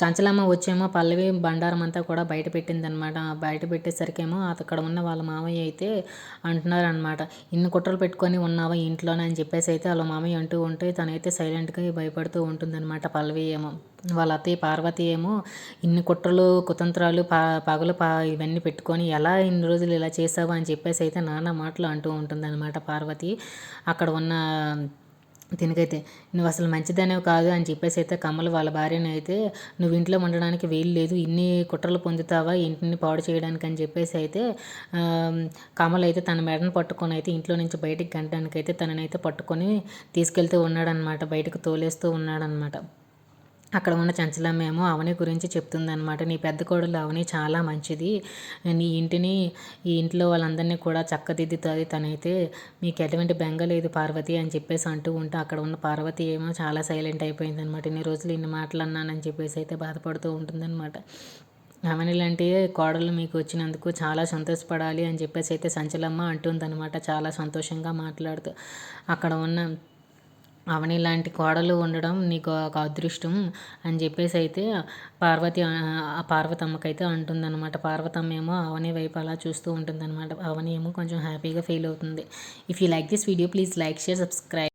చంచలమ్మ వచ్చేమో పల్లవి బండారం అంతా కూడా బయట పెట్టిందనమాట బయట పెట్టేసరికేమో అక్కడ ఉన్న వాళ్ళ మామయ్య అయితే అంటున్నారనమాట ఇన్ని కుట్రలు పెట్టుకొని ఉన్నావా ఇంట్లోనే? అని చెప్పేసి అయితే వాళ్ళ మామయ్య అంటూ ఉంటే తనైతే సైలెంట్గా భయపడుతూ ఉంటుందన్నమాట పల్లవి ఏమో. వాళ్ళ అత్తయ్య పార్వతి ఏమో ఇన్ని కుట్రలు కుతంత్రాలు పా పగలు పా ఇవన్నీ పెట్టుకొని ఎలా ఇన్ని రోజులు ఇలా చేసావు? అని చెప్పేసి అయితే నానా మాటలు అంటూ ఉంటుందన్నమాట పార్వతి. అక్కడ ఉన్న దీనికైతే నువ్వు అసలు మంచిదనేవి కాదు అని చెప్పేసి అయితే కమలు వాళ్ళ భార్యను అయితే నువ్వు ఇంట్లో ఉండడానికి వీలు లేదు ఇన్ని కుట్రలు పొందుతావా ఇంటిని పాడు చేయడానికి అని చెప్పేసి అయితే కమల్ అయితే తన మెడను పట్టుకొని అయితే ఇంట్లో నుంచి బయటికి గంటడానికి అయితే తననైతే పట్టుకొని తీసుకెళ్తూ ఉన్నాడనమాట బయటకు తోలేస్తూ ఉన్నాడనమాట. అక్కడ ఉన్న చంచలమ్మేమో అవని గురించి చెప్తుందనమాట నీ పెద్ద కోడలు అవని చాలా మంచిది. నీ ఇంటిని ఈ ఇంట్లో వాళ్ళందరినీ కూడా చక్కదిద్దుతుంది తనైతే. మీకు ఎటువంటి బెంగ లేదు పార్వతి అని చెప్పేసి అంటూ ఉంటే అక్కడ ఉన్న పార్వతి ఏమో చాలా సైలెంట్ అయిపోయింది అనమాట ఇన్ని రోజులు ఇన్ని మాటలు అన్నానని చెప్పేసి అయితే బాధపడుతూ ఉంటుందన్నమాట. అవని లాంటి కోడలు మీకు వచ్చినందుకు చాలా సంతోషపడాలి అని చెప్పేసి అయితే సంచలమ్మ అంటుందన్నమాట. చాలా సంతోషంగా మాట్లాడుతూ. అక్కడ ఉన్న అవని లాంటి కోడలు ఉండడం నీకు ఒక అదృష్టం అని చెప్పేసి అయితే పార్వతి పార్వతమ్మకైతే అంటుందన్నమాట. పార్వతమ్మ ఏమో అవని వైపు అలా చూస్తూ ఉంటుందన్నమాట. అవని ఏమో కొంచెం హ్యాపీగా ఫీల్ అవుతుంది. If you like this video please like share subscribe